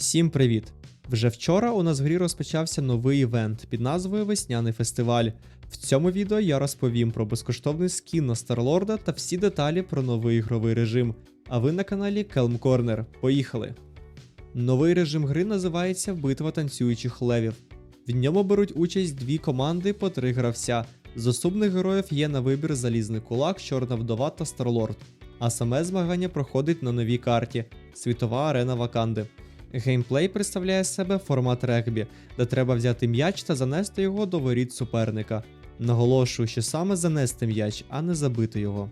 Всім привіт! Вже вчора у нас в грі розпочався новий івент під назвою Весняний фестиваль. В цьому відео я розповім про безкоштовний скін на Старлорда та всі деталі про новий ігровий режим. А ви на каналі Kelm Corner. Поїхали! Новий режим гри називається Битва танцюючих левів. В ньому беруть участь дві команди по три гравця. З особних героїв є на вибір Залізний Кулак, Чорна Вдова та Старлорд. А саме змагання проходить на новій карті Світова арена Ваканди. Геймплей представляє себе формат регбі, де треба взяти м'яч та занести його до воріт суперника. Наголошую, що саме занести м'яч, а не забити його.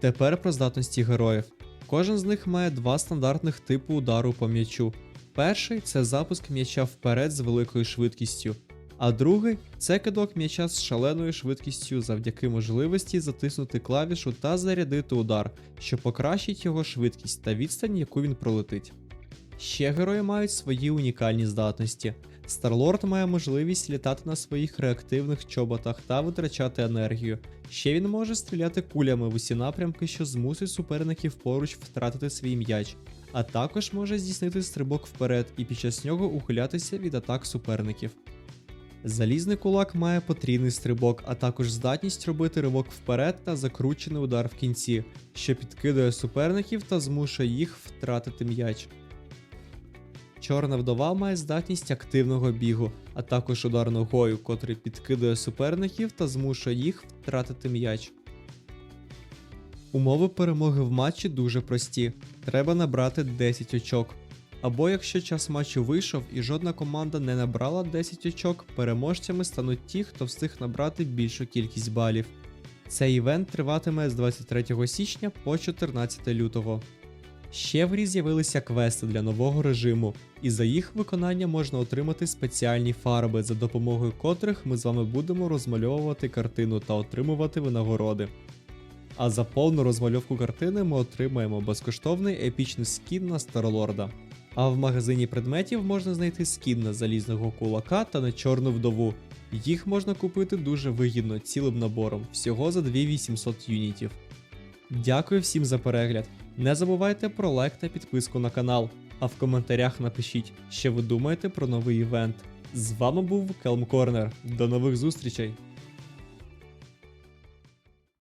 Тепер про здатності героїв. Кожен з них має два стандартних типу удару по м'ячу. Перший це запуск м'яча вперед з великою швидкістю, а другий це кидок м'яча з шаленою швидкістю завдяки можливості затиснути клавішу та зарядити удар, що покращить його швидкість та відстань, яку він пролетить. Ще герої мають свої унікальні здатності. Старлорд має можливість літати на своїх реактивних чоботах та витрачати енергію. Ще він може стріляти кулями в усі напрямки, що змусить суперників поруч втратити свій м'яч, а також може здійснити стрибок вперед і під час нього ухилятися від атак суперників. Залізний кулак має потрійний стрибок, а також здатність робити ривок вперед та закручений удар в кінці, що підкидує суперників та змушує їх втратити м'яч. Чорна вдова має здатність активного бігу, а також удар ногою, котрий підкидує суперників та змушує їх втратити м'яч. Умови перемоги в матчі дуже прості: треба набрати 10 очок. Або якщо час матчу вийшов і жодна команда не набрала 10 очок, переможцями стануть ті, хто встиг набрати більшу кількість балів. Цей івент триватиме з 23 січня по 14 лютого. Ще в грі з'явилися квести для нового режиму, і за їх виконання можна отримати спеціальні фарби, за допомогою котрих ми з вами будемо розмальовувати картину та отримувати винагороди. А за повну розмальовку картини ми отримаємо безкоштовний епічний скін на Старлорда. А в магазині предметів можна знайти скін на залізного кулака та на чорну вдову. Їх можна купити дуже вигідно цілим набором, всього за 2800 юнітів. Дякую всім за перегляд. Не забувайте про лайк та підписку на канал, а в коментарях напишіть, що ви думаєте про новий івент. З вами був Келм Корнер. До нових зустрічей!